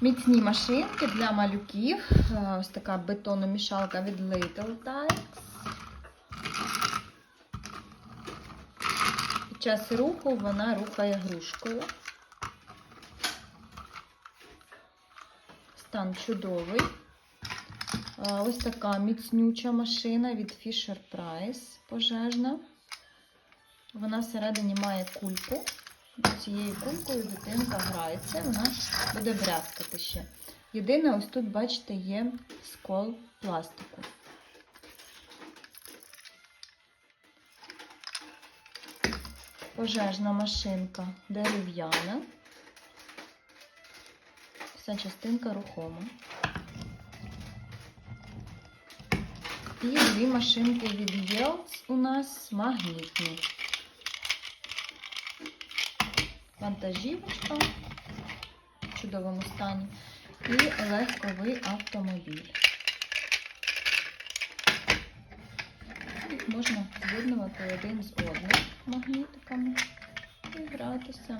Міцні машинки для малюків. Е, Ось така бетономішалка від Little Tikes. Під час руху вона рухає грушкою. Стан чудовий. Е, Ось така міцнюча машина від Fisher Price пожежна. Вона всередині має кульку. Цією кулькою дитинка грається, вона буде брязкати ще. Єдине, ось тут, бачите, є скол пластику. Пожежна машинка дерев'яна. Вся частинка рухома. І дві машинки від Yelts у нас магнітні. Вантажівочка в чудовому стані і легковий автомобіль. Їх можна з'єднувати один з одним магнітиками і гратися.